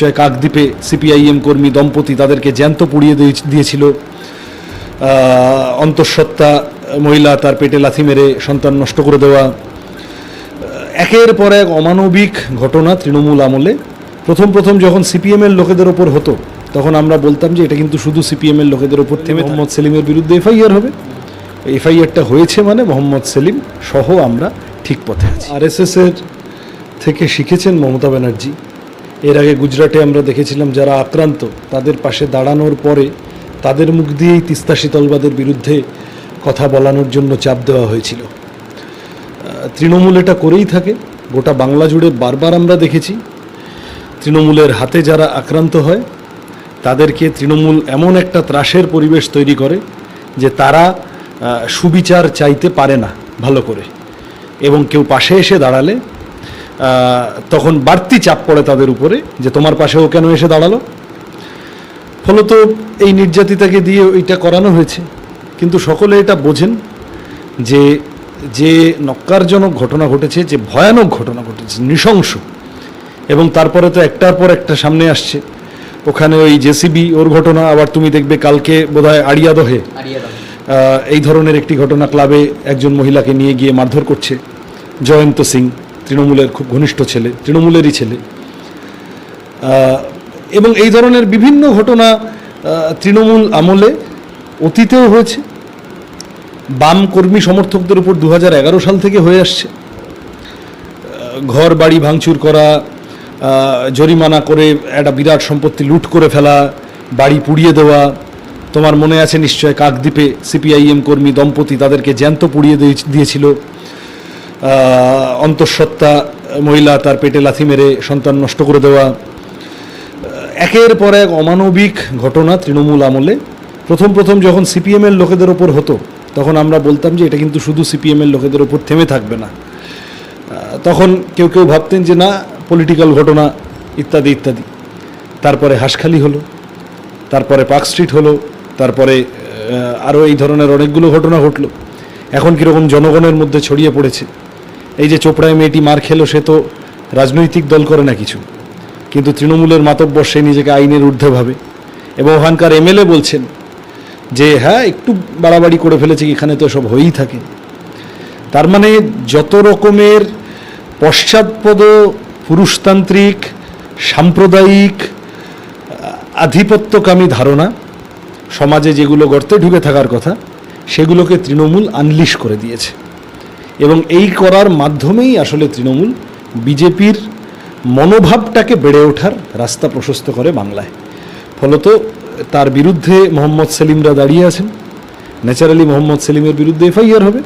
নিশ্চয় কাকদ্বীপে সিপিআইএম কর্মী দম্পতি তাদেরকে জ্যান্ত পুড়িয়ে দিয়ে- দিয়েছিল। অন্তঃসত্ত্বা মহিলা তার পেটে লাথি মেরে সন্তান নষ্ট করে দেওয়া। একের পর এক অমানবিক ঘটনা তৃণমূল আমলে। প্রথম প্রথম যখন সিপিএমের লোকেদের ওপর হতো তখন আমরা বলতাম যে এটা কিন্তু শুধু সিপিএমের লোকেদের ওপর থেমে মোহাম্মদ সেলিমের বিরুদ্ধে এফআইআর হবে। এফআইআরটা হয়েছে মানে মোহাম্মদ সেলিম সহ আমরা ঠিক পথে আছি। আরএসএস এর থেকে শিখেছেন মমতা ব্যানার্জি। এর আগে গুজরাটে আমরা দেখেছিলাম যারা আক্রান্ত, তাদের পাশে দাঁড়ানোর পরে তাদের মুখ দিয়েই তিস্তা শীতলবাদের বিরুদ্ধে কথা বলানোর জন্য চাপ দেওয়া হয়েছিল। তৃণমূল এটা করেই থাকে, গোটা বাংলা জুড়ে বারবার আমরা দেখেছি। তৃণমূলের হাতে যারা আক্রান্ত হয়, তাদেরকে তৃণমূল এমন একটা ত্রাসের পরিবেশ তৈরি করে যে তারা সুবিচার চাইতে পারে না ভালো করে। এবং কেউ পাশে এসে দাঁড়ালে তখন বাড়তি চাপ পড়ে তাদের উপরে যে তোমার পাশেও কেন এসে দাঁড়াল? ফলত এই নির্যাতিতাকে দিয়ে ওইটা করানো হয়েছে। কিন্তু সকলে এটা বোঝেন যে যে নক্কারজনক ঘটনা ঘটেছে যে ভয়ানক ঘটনা ঘটেছে নৃশংস। এবং তারপরে তো একটার পর একটা সামনে আসছে। ওখানে ওই জেসিবি ওর ঘটনা আবার তুমি দেখবে কালকে বোধহয় আড়িয়াদহে। এই ধরনের একটি ঘটনা ক্লাবে একজন মহিলাকে নিয়ে গিয়ে মারধর করছে জয়ন্ত সিং। তৃণমূলের খুব ঘনিষ্ঠ ছেলে, তৃণমূলেরই ছেলে। এবং এই ধরনের বিভিন্ন ঘটনা তৃণমূল আমলে অতীতেও হয়েছে। বাম কর্মী সমর্থকদের উপর দু হাজার এগারো সাল থেকে হয়ে আসছে। ঘর বাড়ি ভাঙচুর করা জরিমানা করে একটা বিরাট সম্পত্তি লুট করে ফেলা, বাড়ি পুড়িয়ে দেওয়া, তোমার মনে আছে নিশ্চয় কাকদ্বীপে সিপিআইএম কর্মী দম্পতি তাদেরকে জ্যান্ত পুড়িয়ে দিয়ে- দিয়েছিল। অন্তঃসত্ত্বা মহিলা তার পেটে লাথি মেরে সন্তান নষ্ট করে দেওয়া একের পর এক অমানবিক ঘটনা তৃণমূল আমলে। প্রথম প্রথম যখন সিপিএমের লোকেদের ওপর হতো, তখন আমরা বলতাম যে এটা কিন্তু শুধু সিপিএমের লোকেদের ওপর থেমে থাকবে না। তখন কেউ কেউ ভাবতেন যে না পলিটিক্যাল ঘটনা, ইত্যাদি ইত্যাদি। তারপরে হাঁসখালি হলো, তারপরে পার্ক স্ট্রিট হলো, তারপরে আরও এই ধরনের অনেকগুলো ঘটনা ঘটলো। এখন কীরকম জনগণের মধ্যে ছড়িয়ে পড়েছে। এই যে চোপড়ায় মেয়েটি মার খেলো, সে তো রাজনৈতিক দল করে না কিছু। কিন্তু তৃণমূলের মাতব্বর সে নিজেকে আইনের ঊর্ধ্বে ভাবে। এবং ওখানকার এমএলএ বলছেন যে হ্যাঁ একটু বাড়াবাড়ি করে ফেলেছে, এখানে তো সব হয়েই থাকে। তার মানে যত রকমের পশ্চাৎপদ পুরুষতান্ত্রিক, সাম্প্রদায়িক, আধিপত্যকামী ধারণা সমাজে যেগুলো গর্তে ঢুকে থাকার কথা, সেগুলোকে তৃণমূল আনলিশ করে দিয়েছে। এবং এই করার মাধ্যমেই আসলে তৃণমূল বিজেপির মনোভাবটাকে বেড়ে ওঠার রাস্তা প্রশস্ত করে বাংলায়। ফলত তার বিরুদ্ধে মোহাম্মদ সেলিমরা দাঁড়িয়ে আছেন। ন্যাচারালি মোহাম্মদ সেলিমের বিরুদ্ধে এফআইআর হবে।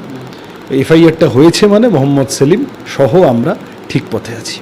এফআইআরটা হয়েছে মানে মোহাম্মদ সেলিম সহ আমরা ঠিক পথে আছি।